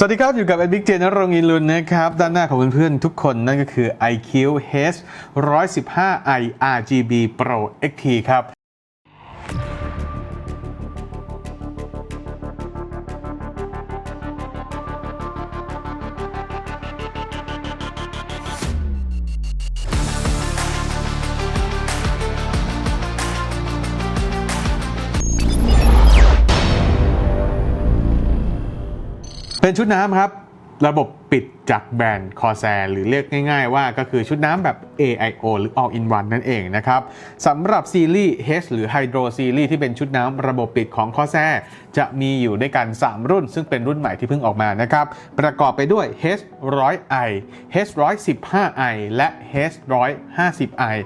สวัสดีครับ อยู่กับแอดบิ๊กเจนรงอินลุนนะครับ ด้านหน้าของเพื่อนๆทุกคนนั่นก็คือ iQ H 115 i RGB Pro XT ครับ เป็นชุดน้ำครับ ระบบปิด จากแบรนด์คอแซหรือเรียกง่ายๆว่าก็คือชุดน้ำแบบ AIO หรือ All in One นั่นเองนะครับสำหรับซีรีส์ H หรือ Hydro ซีรีส์ที่เป็นชุดน้ำระบบปิดของคอแซจะมีอยู่ด้วยกัน 3 รุ่น ซึ่งเป็นรุ่นใหม่ที่เพิ่งออกมานะครับ ประกอบไปด้วย H 100i H 115i และ H 150i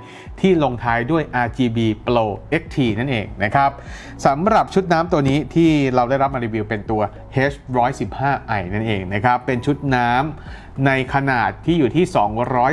ที่ลงท้ายด้วย RGB Pro XT นั่นเองนะครับสำหรับชุดน้ำตัวนี้ที่เราได้รับมารีวิวเป็นตัว H 115i นั่นเองนะครับเป็นชุดน้ำในขนาดที่อยู่ที่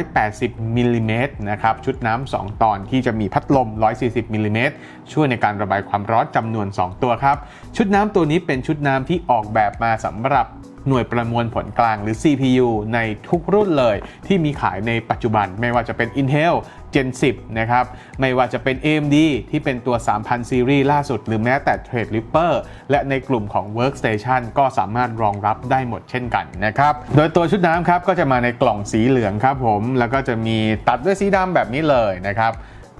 280มิลลิเมตรนะครับชุดน้ำ2ตอนที่จะมีพัดลม 140มิลลิเมตรช่วยในการระบายความร้อนจำนวน 2 ตัวครับ ชุดน้ำตัวนี้เป็นชุดน้ำที่ออกแบบมาสำหรับ หน่วยประมวลผลกลางหรือ CPU ในทุกรุ่นเลย ที่มีขายในปัจจุบันไม่ว่าจะเป็น Intel Gen 10 นะครับ ไม่ว่าจะเป็น AMD ที่เป็นตัว 3000 ซีรีส์ล่าสุด หรือแม้แต่ Threadripper และในกลุ่มของ Workstation ก็สามารถรองรับได้หมดเช่นกันนะครับ โดยตัวชุดน้ำครับก็จะมาในกล่องสีเหลืองครับผม แล้วก็จะมีตัดด้วยสีดำแบบนี้เลยนะครับ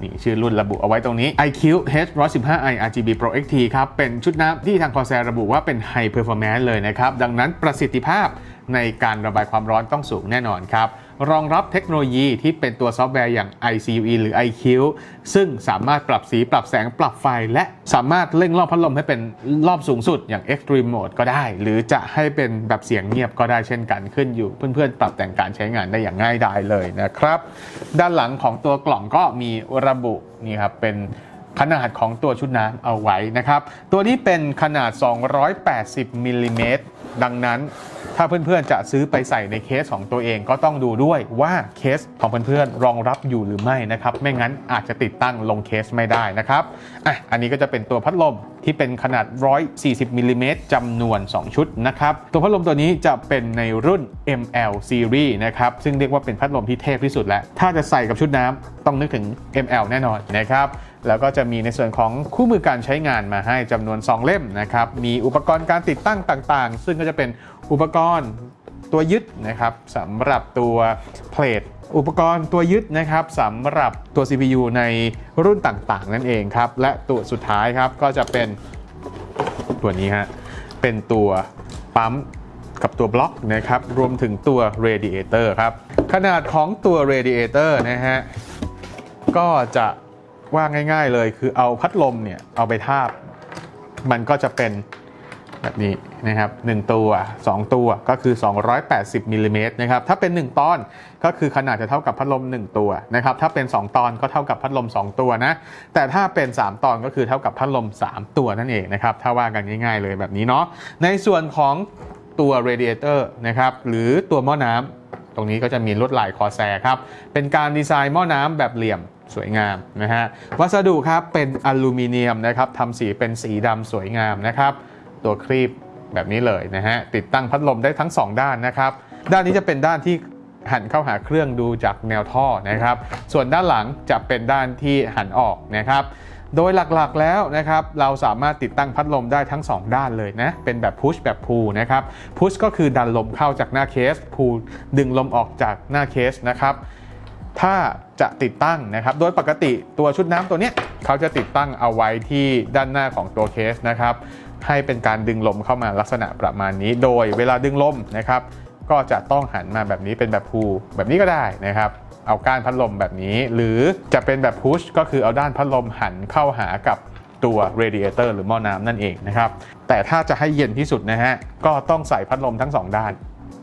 นี่ชื่อรุ่นระบุเอาไว้ตรงนี้ iQ H 115i RGB Pro XT ครับ เป็นชุดน้ำที่ทาง Corsair ระบุว่าเป็น High Performance เลยนะครับ ดังนั้นประสิทธิภาพในการระบายความร้อนต้องสูงแน่นอนครับ รองรับเทคโนโลยีที่เป็นตัวซอฟต์แวร์อย่าง ICUE หรือ iQ ซึ่งสามารถปรับสีปรับแสงปรับไฟ และสามารถเร่งรอบพัดลมให้เป็นรอบสูงสุดอย่าง Extreme Mode ก็ได้ หรือจะให้เป็นแบบเสียงเงียบก็ได้เช่นกันขึ้นอยู่เพื่อนๆ ปรับแต่งการใช้งานได้อย่างง่ายดายเลยนะครับ ด้านหลังของตัวกล่องก็มีระบุนี่ครับเป็นขนาดของตัวชุดน้ำเอาไว้นะครับ ตัวนี้เป็นขนาด 280มิลลิเมตรดังนั้น ถ้าเพื่อนๆจะซื้อไปใส่ในเคสของตัวเองก็ต้องดูด้วยว่าเคสของเพื่อนๆรองรับอยู่หรือไม่นะครับไม่งั้นอาจจะติดตั้งลงเคสไม่ได้นะครับอะอันนี้ก็จะเป็นตัวพัดลมที่เป็นขนาด 140มิลลิเมตรจำนวน 2 ชุดนะครับ ตัวพัดลมตัวนี้จะเป็นในรุ่น ML Series นะครับ ซึ่งเรียกว่าเป็นพัดลมที่เทพที่สุดแล้ว ถ้าจะใส่กับชุดน้ำต้องนึกถึง ML แน่นอนนะครับ แล้วก็จะมีในส่วนของคู่มือการใช้งานมาให้จำนวน 2 เล่มนะครับ มีอุปกรณ์การติดตั้งต่างๆ ซึ่งก็จะเป็นอุปกรณ์ตัวยึดนะครับสำหรับตัวเพลทอุปกรณ์ตัวยึดนะครับสำหรับตัว CPU ในรุ่นต่างๆ นั่นเองครับ และตัวสุดท้ายครับก็จะเป็นตัวนี้ฮะเป็นตัวปั๊มกับตัวบล็อกนะครับรวมถึงตัว radiator ครับขนาดของตัว radiator นะฮะก็จะ ว่าง่าย ๆเลยคือเอาพัดลมเนี่ยเอาไปทาบ มันก็จะเป็นแบบนี้นะครับ1ตัว 2 ตัวก็คือ 280มิลลิเมตรนะครับถ้าเป็น 1 ตอนก็คือขนาดจะเท่ากับพัดลม 1 ตัวนะครับถ้าเป็น 2 ตอนก็เท่ากับพัดลม 2 ตัวนะแต่ถ้าเป็น 3 ตอนก็คือเท่ากับพัดลม 3 ตัวนั่นเองนะครับถ้าว่ากันง่าย ๆเลยแบบนี้เนาะในส่วนของตัว radiator นะครับหรือตัวหม้อน้ำตรงนี้ก็จะมีลวดลายคอแซครับเป็นการดีไซน์หม้อน้ำแบบเหลี่ยม สวยงามนะฮะวัสดุครับเป็นอลูมิเนียมนะครับทำสีเป็นสีดำสวยงามนะครับ ตัวครีบแบบนี้เลยนะฮะติดตั้งพัดลมได้ทั้ง 2 ด้านนะครับ ด้านนี้จะเป็นด้านที่หันเข้าหาเครื่องดูจากแนวท่อนะครับ ส่วนด้านหลังจะเป็นด้านที่หันออกนะครับ โดยหลักๆแล้วนะครับ เราสามารถติดตั้งพัดลมได้ทั้ง 2 ด้านเลยนะ เป็นแบบพุชแบบพูนะครับพุชก็คือดันลมเข้าจากหน้าเคสพูดึงลมออกจากหน้าเคสนะครับ ถ้าจะติดตั้งนะครับ โดยปกติตัวชุดน้ำตัวเนี้ยเขาจะติดตั้งเอาไว้ที่ด้านหน้าของตัวเคสนะครับ ให้เป็นการดึงลมเข้ามาลักษณะประมาณนี้ โดยเวลาดึงลมนะครับ ก็จะต้องหันมาแบบนี้เป็นแบบพูแบบนี้ก็ได้นะครับเอาก้านพัดลมแบบนี้ หรือจะเป็นแบบพุชก็คือเอาด้านพัดลมหันเข้าหากับตัว radiator หรือหม้อน้ำนั่นเองนะครับแต่ถ้าจะให้เย็นที่สุดนะฮะก็ต้องใส่พัดลมทั้งสองด้าน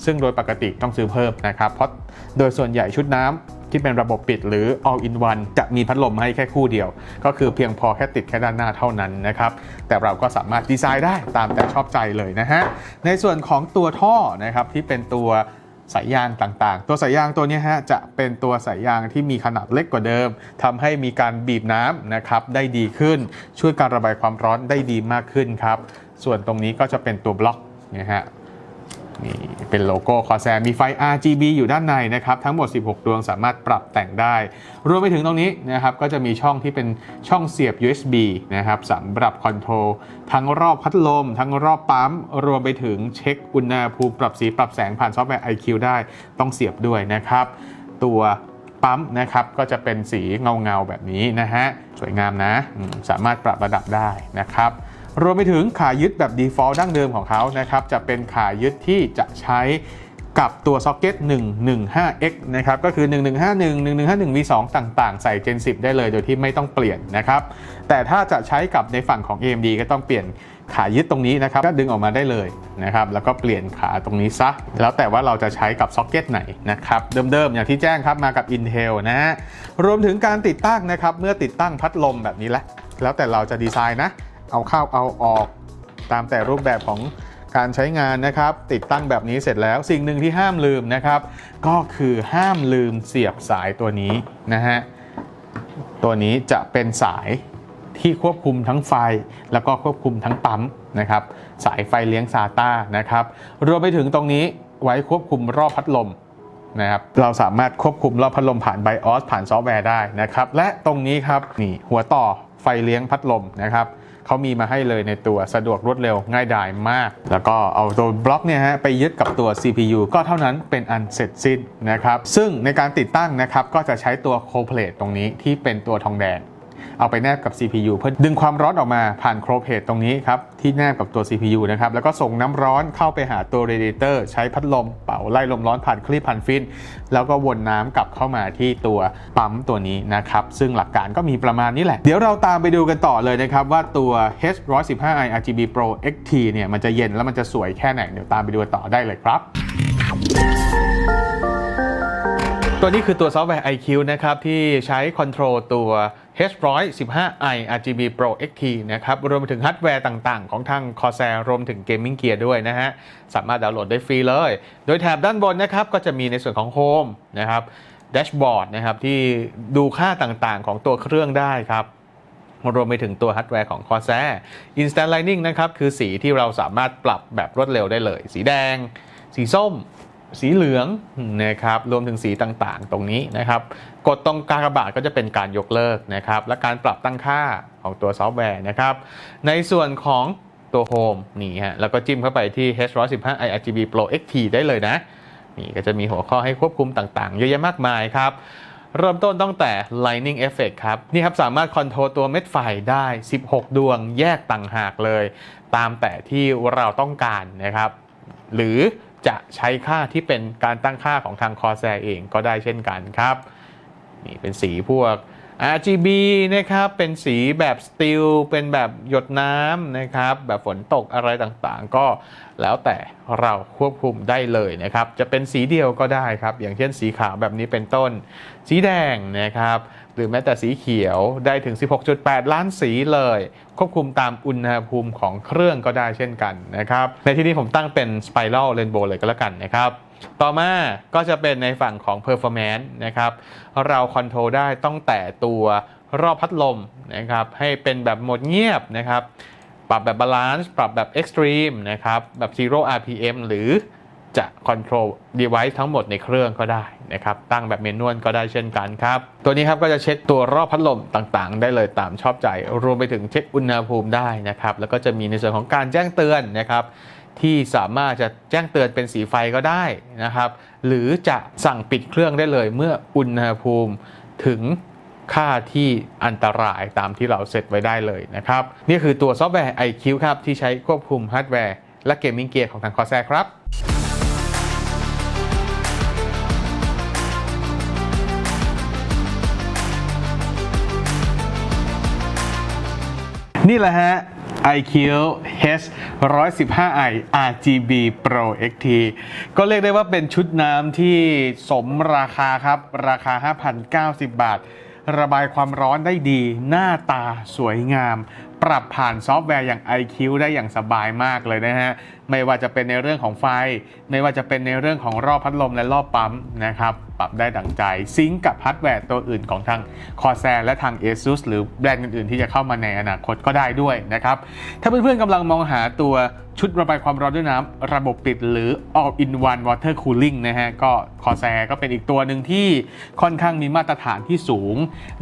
ซึ่งโดยปกติต้องซื้อเพิ่มนะครับเพราะโดยส่วนใหญ่ชุดน้ำ ที่เป็นระบบปิดหรือ all in one จะมีพัดลมให้แค่คู่เดียว ก็คือเพียงพอแค่ติดแค่ด้านหน้าเท่านั้นนะครับ แต่เราก็สามารถดีไซน์ได้ตามแต่ชอบใจเลยนะฮะ ในส่วนของตัวท่อนะครับที่เป็นตัวสายยางต่างๆ ตัวสายยางตัวนี้ฮะจะเป็นตัวสายยางที่มีขนาดเล็กกว่าเดิมทำให้มีการบีบน้ำนะครับได้ดีขึ้น ช่วยการระบายความร้อนได้ดีมากขึ้นครับ ส่วนตรงนี้ก็จะเป็นตัวบล็อกนะฮะ นี่เป็นโลโก้คอแซมีไฟ RGB อยู่ด้านในนะครับทั้งหมด 16 ดวงสามารถปรับแต่งได้ รวมไปถึงตรงนี้นะครับก็จะมีช่องที่เป็นช่องเสียบ USB นะครับสำหรับคอนโทรลทั้งรอบพัดลม ทั้งรอบปั๊ม รวมไปถึงเช็คอุณหภูมิปรับสีปรับแสงผ่านซอฟต์แวร์ IQ ได้ต้องเสียบด้วยนะครับ ตัวปั๊มนะครับก็จะเป็นสีเงาเงาๆแบบนี้นะฮะสวยงามนะสามารถปรับระดับได้นะครับ รวมไปถึงขายึดแบบ default ดั้งเดิมของเขานะครับจะเป็นขายึดที่จะใช้กับตัวซ็อกเก็ต 115x นะครับ ก็คือ 1151 1151 v2 ต่างๆ ใส่ Gen 10 ได้เลยโดยที่ไม่ต้องเปลี่ยนนะครับ แต่ถ้าจะใช้กับในฝั่งของ AMD ก็ต้องเปลี่ยนขายึดตรงนี้นะครับ ก็ดึงออกมาได้เลยนะครับ แล้วก็เปลี่ยนขาตรงนี้ซะ แล้วแต่ว่าเราจะใช้กับซ็อกเก็ตไหนนะครับ เดิมๆ อย่างที่แจ้งครับมากับ Intel นะรวมถึงการติดตั้งนะครับ เมื่อติดตั้งพัดลมแบบนี้แหละ แล้วแต่เราจะดีไซน์นะ เอาเข้าเอาออกตามแต่รูปแบบของการใช้งานนะครับ ติดตั้งแบบนี้เสร็จแล้วสิ่งหนึ่งที่ห้ามลืมนะครับ ก็คือห้ามลืมเสียบสายตัวนี้นะฮะตัวนี้จะเป็นสายที่ควบคุมทั้งไฟ แล้วก็ควบคุมทั้งปั๊มนะครับ สายไฟเลี้ยง SATA นะครับรวมไปถึงตรงนี้ไว้ควบคุมรอบพัดลมนะครับเราสามารถควบคุมรอบพัดลมผ่าน BIOS ผ่านซอฟต์แวร์ได้นะครับ และตรงนี้ครับนี่หัวต่อไฟเลี้ยงพัดลมนะครับ เขามีมาให้เลยในตัวสะดวกรวดเร็วง่ายดายมาก แล้วก็เอาตัวบล็อกเนี่ยฮะไปยึดกับตัว CPU ก็เท่านั้นเป็นอันเสร็จสิ้นนะครับ ซึ่งในการติดตั้งนะครับก็จะใช้ตัวโคเพลตตรงนี้ที่เป็นตัวทองแดง เอาไปแนบกับ CPU เพื่อดึงความร้อนออกมาผ่านโครเพจตรงนี้ครับ ที่แนบกับตัว CPU นะครับ แล้วก็ส่งน้ำร้อนเข้าไปหาตัวเรดิเตอร์ ใช้พัดลมเป่าไล่ลมร้อนผ่านคลีบผ่านฟิน แล้วก็วนน้ำกลับเข้ามาที่ตัวปั๊มตัวนี้นะครับ ซึ่งหลักการก็มีประมาณนี้แหละ เดี๋ยวเราตามไปดูกันต่อเลยนะครับ ว่าตัว H115i RGB Pro XT เนี่ยมันจะเย็นแล้วมันจะสวยแค่ไหนเดี๋ยวตามไปดูต่อได้เลยครับ ตัวนี้คือตัวซอฟต์แวร์ iQ นะครับ ที่ใช้คอนโทรลตัว H115i RGB Pro XT นะครับ รวมไปถึงฮาร์ดแวร์ต่างๆ ของทาง Corsair รวมถึง Gaming Gear ด้วยนะฮะ สามารถดาวน์โหลดได้ฟรีเลย โดยแถบด้านบนนะครับ ก็จะมีในส่วนของ Home นะครับ Dashboard นะครับที่ดูค่าต่างๆ ของตัวเครื่องได้ครับรวมไปถึงตัวฮาร์ดแวร์ของ Corsair Instant Lighting นะครับ คือสีที่เราสามารถปรับแบบรวดเร็วได้เลย สีแดง สีส้ม สีเหลืองนะครับรวมถึงสีต่างๆ ตรงนี้นะครับกดตรงกากบาทก็จะเป็นการยกเลิกนะครับและการปรับตั้งค่าของตัวซอฟต์แวร์นะครับในส่วนของตัว Home นี่ฮะแล้วก็จิ้มเข้าไปที่ H115i RGB Pro XT ได้เลยนะนี่ก็จะมีหัวข้อให้ควบคุมต่างๆ เยอะแยะมากมายครับเริ่มต้นตั้งแต่ Lightning Effect ครับ นี่ครับสามารถคอนโทรลตัวเม็ดไฟได้ 16 ดวงแยกต่างหากเลย ตามแต่ที่เราต้องการนะครับ หรือ จะใช้ค่าที่เป็นการตั้งค่าของทางคอแซเองก็ได้เช่นกันครับ นี่เป็นสีพวก RGB นะครับเป็นสีแบบสตีลเป็นแบบหยดน้ำนะครับแบบฝนตกอะไรต่างๆ ก็แล้วแต่เราควบคุมได้เลยนะครับจะเป็นสีเดียวก็ได้ครับ อย่างเช่นสีขาวแบบนี้เป็นต้น สีแดงนะครับหรือแม้แต่สีเขียวได้ถึง 16.8 ล้านสีเลย ควบคุมตามอุณหภูมิของเครื่องก็ได้เช่นกันนะครับในที่นี้ผมตั้งเป็น Spiral Rainbow เลยก็แล้วกันนะครับ ต่อมาก็จะเป็นในฝั่งของ performance นะครับ เราคอนโทรลได้ต้องแต่ตัวรอบพัดลมนะครับ ให้เป็นแบบโหมดเงียบนะครับ ปรับแบบบาลานซ์ปรับแบบ extreme นะครับ แบบ zero RPM หรือจะ control device ทั้งหมดในเครื่องก็ได้นะครับ ตั้งแบบเมนวลก็ได้เช่นกันครับ ตัวนี้ครับก็จะเช็คตัวรอบพัดลมต่างๆ ได้เลยตามชอบใจ รวมไปถึงเช็คอุณหภูมิได้นะครับ แล้วก็จะมีในส่วนของการแจ้งเตือนนะครับ ที่สามารถจะแจ้งเตือนเป็นสีไฟก็ได้นะครับ หรือจะสั่งปิดเครื่องได้เลยเมื่ออุณหภูมิถึงค่าที่อันตรายตามที่เราเซตไว้ได้เลยนะครับ นี่คือตัวซอฟต์แวร์ iQ ครับ ที่ใช้ควบคุมฮาร์ดแวร์และเกมมิ่งเกียร์ของทาง Corsair ครับนี่แหละฮะ iQ H 115i RGB Pro XT ก็เรียกได้ว่าเป็นชุดน้ำที่สมราคาครับ ราคา 5,090 บาท ระบายความร้อนได้ดี หน้าตาสวยงาม ปรับผ่านซอฟต์แวร์อย่าง iQ ได้อย่างสบายมากเลยนะฮะไม่ว่าจะเป็นในเรื่องของไฟ ไม่ว่าจะเป็นในเรื่องของรอบพัดลมและรอบปั๊มนะครับ ปรับได้ดังใจ ซิงก์กับฮาร์ดแวร์ตัวอื่นของทาง Corsair และทาง ASUS หรือแบรนด์อื่นๆ ที่จะเข้ามาในอนาคตก็ได้ด้วยนะครับ ถ้าเพื่อนๆกำลังมองหาตัวชุดระบายความร้อนด้วยน้ำระบบปิดหรือ all in one water cooling นะฮะ ก็ Corsair ก็เป็นอีกตัวหนึ่งที่ค่อนข้างมีมาตรฐานที่สูง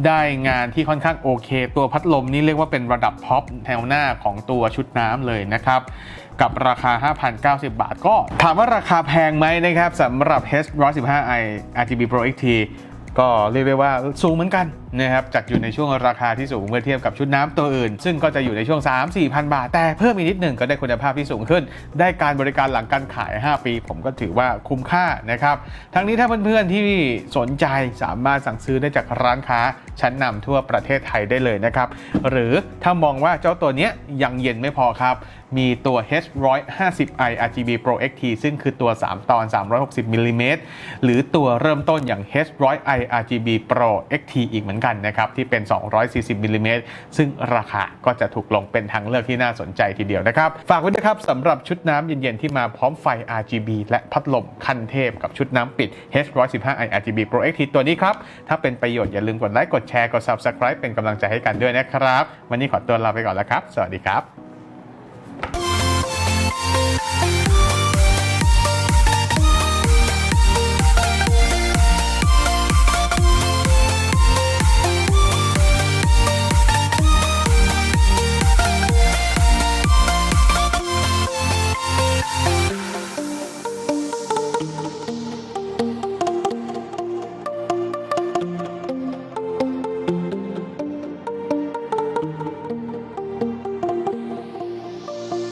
ได้งานที่ค่อนข้างโอเค ตัวพัดลมนี่เรียกว่าเป็นระดับท็อปแถวหน้าของตัวชุดน้ำเลยนะครับ กับราคา 5,090 บาท ก็ถามว่าราคาแพงไหมนะครับสำหรับ H115i RGB Pro XT ก็เรียกได้ว่าสูงเหมือนกัน นะครับจัดอยู่ในช่วงราคาที่สูงเมื่อเทียบกับชุดน้ำตัวอื่น ซึ่งก็จะอยู่ในช่วง 3 4พันบาท แต่เพิ่มอีกนิดหนึ่งก็ได้คุณภาพที่สูงขึ้น ได้การบริการหลังการขาย 5 ปี ผมก็ถือว่าคุ้มค่านะครับทั้งนี้ถ้าเพื่อนๆที่สนใจสามารถสั่งซื้อได้จากร้านค้าชั้นนำทั่วประเทศไทยได้เลยนะครับหรือถ้ามองว่าเจ้าตัวเนี้ยยังเย็นไม่พอครับมีตัว H150i RGB Pro XT ซึ่งคือตัว 3 ตอน 360มิลลิเมตรหรือตัวเริ่มต้นอย่าง H100i RGB Pro XT อีกเหมือนกันนะครับที่เป็น 240มิลลิเมตรซึ่งราคาก็จะถูกลงเป็นทางเลือกที่น่าสนใจทีเดียวนะครับ ฝากไว้ด้วยครับสำหรับชุดน้ำเย็นๆ ที่มาพร้อมไฟ RGB และพัดลมคันเทพกับชุดน้ำปิด H115i RGB Pro XT ตัวนี้ครับ ถ้าเป็นประโยชน์อย่าลืมกดไลค์กดแชร์กด Subscribe เป็นกำลังใจให้กันด้วยนะครับ วันนี้ขอตัวลาไปก่อนแล้วครับ สวัสดีครับ